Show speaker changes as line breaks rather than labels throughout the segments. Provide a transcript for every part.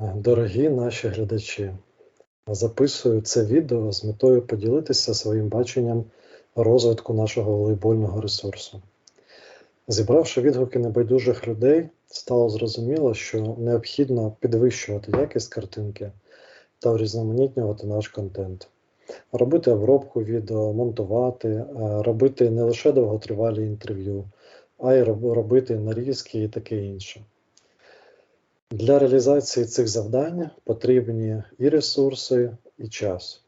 Дорогі наші глядачі, записую це відео з метою поділитися своїм баченням розвитку нашого волейбольного ресурсу. Зібравши відгуки небайдужих людей, стало зрозуміло, що необхідно підвищувати якість картинки та урізноманітнювати наш контент, робити обробку відео, монтувати, е, робити не лише довготривалі інтерв'ю, а й робити нарізки і таке інше. Для реалізації цих завдань потрібні і ресурси, і час.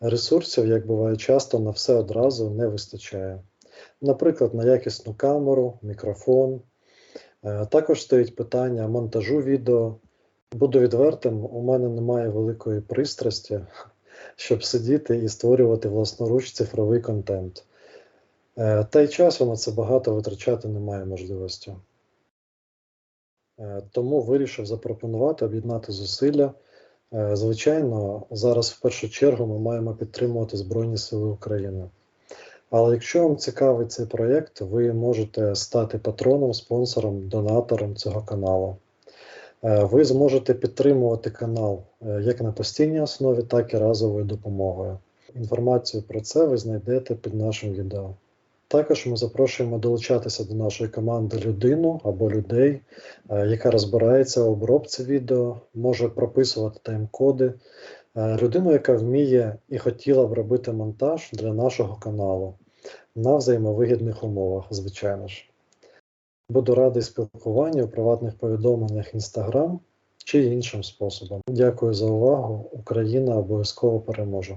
Ресурсів, як буває часто, на все одразу не вистачає. Наприклад, на якісну камеру, мікрофон. Е, Також стоїть питання монтажу відео. Буду відвертим, у мене немає великої пристрасті, щоб сидіти і створювати власноруч цифровий контент. Е, Та й часу на це багато витрачати немає можливості. Е, Тому вирішив запропонувати об'єднати зусилля. Е, Звичайно, зараз в першу чергу ми маємо підтримувати Збройні Сили України. Але якщо вам цікавий цей проєкт, ви можете стати патроном, спонсором, донатором цього каналу. Е, Ви зможете підтримувати канал як на постійній основі, так і разовою допомогою. Інформацію про це ви знайдете під нашим відео. Також ми запрошуємо долучатися до нашої команди людину або людей, е, яка розбирається в обробці відео, може прописувати тайм-коди, е, людину, яка вміє і хотіла б робити монтаж для нашого каналу на взаємовигідних умовах, звичайно ж. Буду радий спілкуванню у приватних повідомленнях Instagram чи іншим способом. Дякую за увагу. Україна обов'язково переможе.